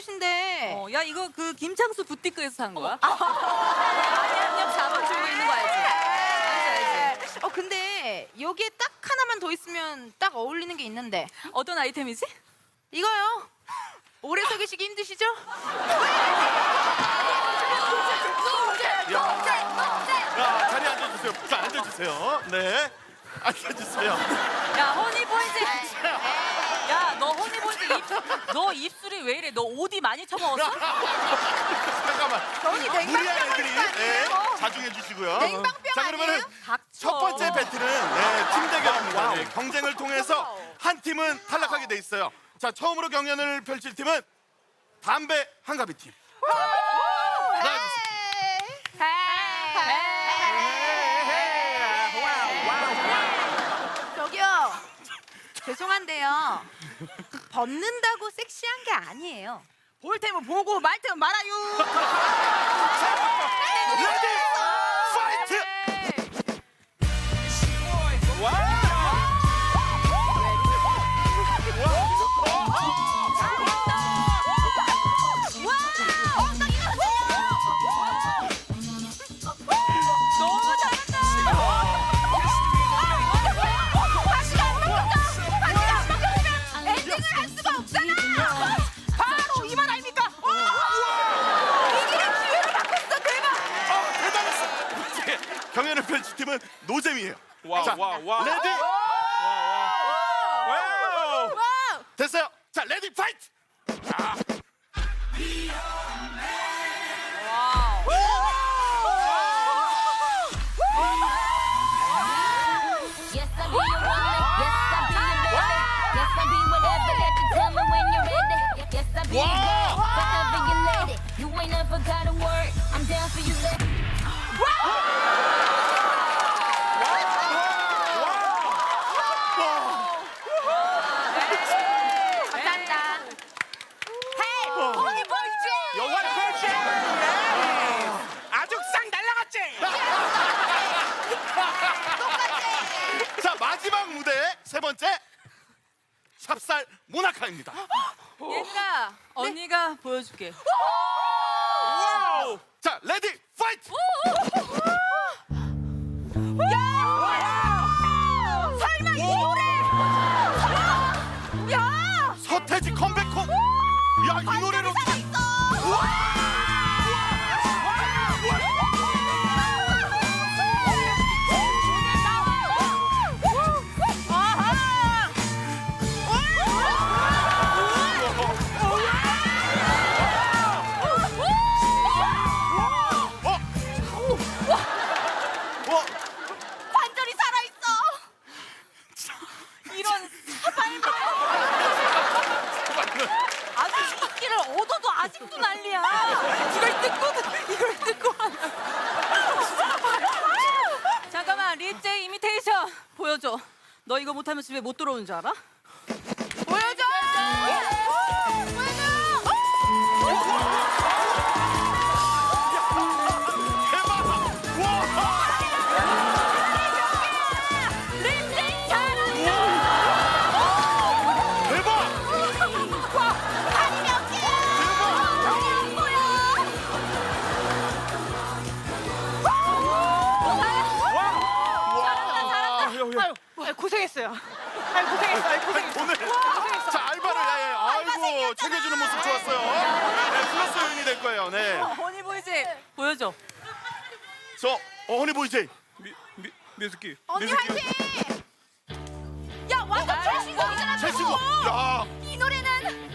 좋으신데. 어, 야 이거 그 김창수 부티크에서 산 거야? 한약 잡아주고 있는 거 알지? 알지 알지. 어 근데 여기에 딱 하나만 더 있으면 딱 어울리는 게 있는데 어떤 아이템이지? 이거요. 오래 서 계시기 힘드시죠? 야, 자리에 앉아주세요. 자, 앉아주세요. 네. 앉아주세요. 야 허니보이즈. 너 입술이 왜 이래? 너 오디 많이 처먹었어? 잠깐만. 저기 냉방병 무리한 애들이 하는 거 네, 아니에요? 자중해 주시고요. 냉방병 자, 그러면은 아니에요? 닥쳐. 첫 번째 배틀은 네, 팀 대결입니다. 네, 경쟁을 통해서 한 팀은 탈락하게 돼 있어요. 자, 처음으로 경연을 펼칠 팀은 담배 한가비 팀. 저기요. 죄송한데요. 벗는다고 섹시한 게 아니에요. 볼 테면 보고 말 테면 말아요. 팀은 노잼이에요. 와우, 자, 와우, 와우. 레디 와우. 와우. 됐어요. 자, 레디 파이트! Yes, I'll be your woman. Yes, I'll be your baby. Yes, I'll be whatever that you tell me when you're ready. Yes, I'll be your girl, forever your lady. You ain't never got a word. I'm down for you, lady. 모나카입니다. 얘들아 언니가 보여줄게. 와우. 자, 레디 파이트! 설마 이 노래? 야, 서태지 컴백홈! 야, 이 노래로 얻어도 아직도 난리야. 이걸 듣고도 이걸 하나. 잠깐만 립제 이미테이션 보여줘. 너 이거 못하면 집에 못 들어오는 줄 알아? 아유, 고생했어요. 아유, 고생했어. 아유, 고생했어. 오늘 자 알바를 예, 예. 아이고 챙겨주는 모습 좋았어요. 네, 플러스 요인이 될 거예요. 네. 허니보이즈 보여줘. 저 어, 허니보이제 미, 미, 미스키. 언니? 화이팅! 야, 완전 최신곡이잖아. 최신곡. 야, 이 노래는